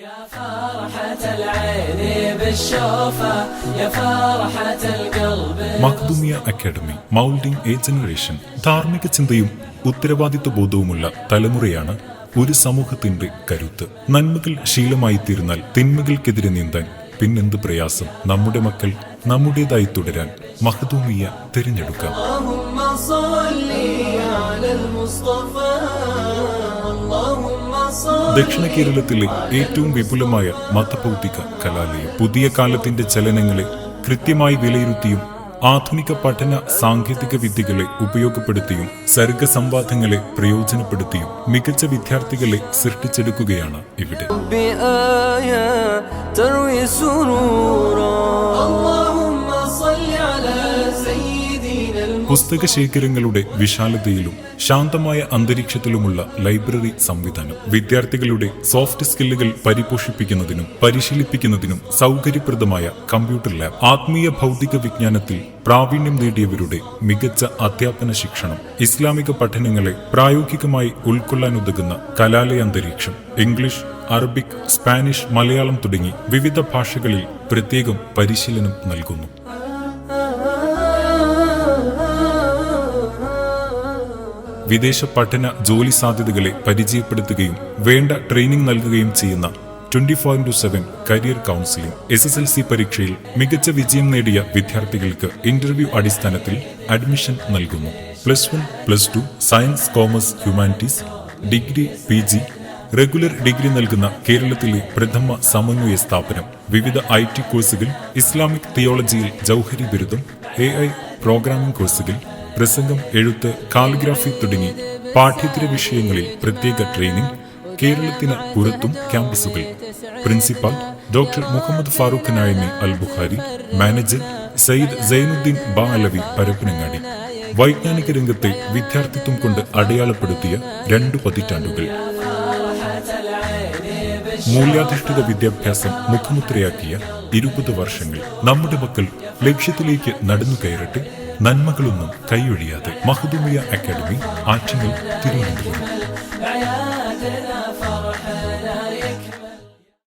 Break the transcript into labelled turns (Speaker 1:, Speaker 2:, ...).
Speaker 1: يا فرحة العين بالشوفة يا فرحة القلب
Speaker 2: Makhdoomiya academy moulding a generation ധാർമ്മിക ചിന്തയും ഉത്തരവാദിത്വ ബോധവുമുള്ള തലമുറയാണ് ഒരു സമൂഹത്തിന്റെ കരുത്ത് നന്മകൾ ശീലമായി തീർന്നാൽ തിന്മകൾക്കെതിരെ നീന്താൻ പിന്നെന്ത് പ്രയാസം നമ്മുടെ മക്കൾ നമ്മുടേതായി തുടരാൻ മഹദൂമിയ തിരഞ്ഞെടുക്കാം ദക്ഷിണ കേരളത്തിലെ ഏറ്റവും വിപുലമായ മതഭൗതിക കലാലയം. പുതിയ കാലത്തിന്റെ ചലനങ്ങളെ കൃത്യമായി വിലയിരുത്തിയും ആധുനിക പഠന സാങ്കേതിക വിദ്യകളെ ഉപയോഗപ്പെടുത്തിയും സർഗസംവാദങ്ങളെ പ്രയോജനപ്പെടുത്തിയും മികച്ച വിദ്യാർത്ഥികളെ സൃഷ്ടിച്ചെടുക്കുകയാണ് ഇവിടെ പുസ്തക ശേഖരങ്ങളുടെ വിശാലതയിലും ശാന്തമായ അന്തരീക്ഷത്തിലുമുള്ള ലൈബ്രറി സംവിധാനം വിദ്യാർത്ഥികളുടെ സോഫ്റ്റ് സ്കില്ലുകൾ പരിപോഷിപ്പിക്കുന്നതിനും പരിശീലിപ്പിക്കുന്നതിനും സൗകര്യപ്രദമായ കമ്പ്യൂട്ടർ ലാബ് ആത്മീയ ഭൗതിക വിജ്ഞാനത്തിൽ പ്രാവീണ്യം നേടിയവരുടെ മികച്ച അധ്യാപന ശിക്ഷണം ഇസ്ലാമിക പഠനങ്ങളെ പ്രായോഗികമായി ഉൾക്കൊള്ളാനുതകുന്ന കലാലയ അന്തരീക്ഷം ഇംഗ്ലീഷ് അറബിക് സ്പാനിഷ് മലയാളം തുടങ്ങി വിവിധ ഭാഷകളിൽ പ്രത്യേകം പരിശീലനം നൽകുന്നു. വിദേശ പഠന ജോലി സാധ്യതകളെ പരിചയപ്പെടുത്തുകയും വേണ്ട ട്രെയിനിംഗ് നൽകുകയും ചെയ്യുന്ന twenty four into seven career counselling S S L C പരീക്ഷയിൽ മികച്ച വിജയം നേടിയ വിദ്യാർത്ഥികൾക്ക് ഇന്റർവ്യൂ അടിസ്ഥാനത്തിൽ അഡ്മിഷൻ നൽകുന്നു. Plus one plus two science commerce humanities degree P G regular degree നൽകുന്ന കേരളത്തിലെ പ്രഥമ സമന്വയ സ്ഥാപനം വിവിധ ഐ ടി കോഴ്സുകൾ ഇസ്ലാമിക് തിയോളജിയിൽ ജൗഹരി ബിരുദം എ ഐ പ്രോഗ്രാമിംഗ് കോഴ്സുകൾ പ്രസംഗം എഴുത്ത് കാലിഗ്രാഫി തുടങ്ങി പാഠ്യേതര വിഷയങ്ങളിൽ പ്രത്യേക ട്രെയിനിംഗ് കേരളത്തിന് പുറത്തും ക്യാമ്പസുകൾ principal doctor Muhammad Farooq Nayani Al Bukhari manager Sayyid Zainuddin Ba Alavi Parappanangadi. വൈജ്ഞാനിക രംഗത്തെ വിദ്യാർത്ഥിത്വം കൊണ്ട് അടയാളപ്പെടുത്തിയ രണ്ടു പതിറ്റാണ്ടുകൾ. മൂല്യാധിഷ്ഠിത വിദ്യാഭ്യാസം മുഖമുദ്രയാക്കിയ ഇരുപത് വർഷങ്ങൾ. നമ്മുടെ മക്കൾ ലക്ഷ്യത്തിലേക്ക് നടന്നു കയറട്ടെ നന്മകളൊന്നും കൈയൊഴിയാതെ മഹദുമിയ അക്കാദമി ആറ്റിങ്ങൾ തിരുവനന്തപുരം.